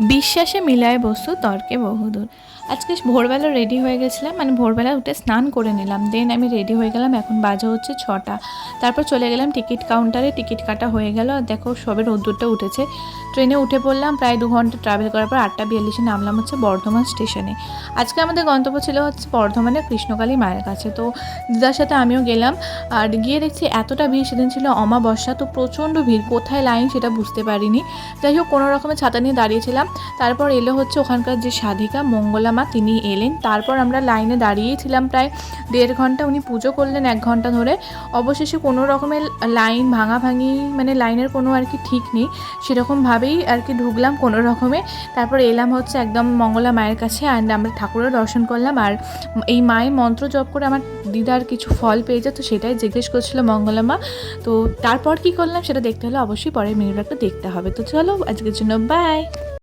বিশ্বাসে মিলায় বস্তু, তর্কে বহুদূর। আজকে ভোরবেলা রেডি হয়ে গেছিলাম মানে ভোরবেলা উঠে স্নান করে নিলাম। দেন আমি রেডি হয়ে গেলাম, এখন বাজে হচ্ছে ছটা। তারপর চলে গেলাম টিকিট কাউন্টারে টিকিট কাটা হয়ে গেল। আর দেখো, সবে রোদ্দুরটা উঠেছে। ট্রেনে উঠে পড়লাম, প্রায় দু ঘণ্টা ট্রাভেল করার পর আটটা বিয়াল্লিশে নামলাম হচ্ছে বর্ধমান স্টেশনে আজকে আমাদের গন্তব্য ছিল হচ্ছে বর্ধমানের কৃষ্ণকালী মায়ের কাছে। তো দিদার সাথে আমিও গেলাম, আর গিয়ে দেখছি এতটা ভিড় সেদিন ছিল অমাবস্যা, তো প্রচণ্ড ভিড়। কোথায় লাইন সেটা বুঝতে পারিনি। যাই হোক, কোনো রকমের ছাতা নিয়ে দাঁড়িয়েছিলাম তারপর এলো হচ্ছে ওখানকার যে সাধিকা, মঙ্গলা মা, তিনি এলেন। তারপর আমরা লাইনে দাঁড়িয়েছিলাম প্রায় দেড় ঘণ্টা। উনি পুজো করলেন এক ঘণ্টা ধরে। অবশেষে কোনো রকমের লাইন ভাঙাভাঙি মানে লাইনের কোনো আর কি ঠিক নেই। সেরকমভাবেই আর কি ঢুকলাম কোনো রকমে। তারপর এলাম হচ্ছে একদম মঙ্গলা মায়ের কাছে অ্যান্ড আমরা ঠাকুরের দর্শন করলাম। আর এই মায়ের মন্ত্র জপ করে আমার দিদার কিছু ফল পেয়েছে তো সেটাই জিজ্ঞেস করছিল মঙ্গলা মা। তো তারপর কি করলাম সেটা দেখতে হলে অবশ্যই পরের মিনিট একটা দেখতে হবে। তো চলো, আজকের জন্য বাই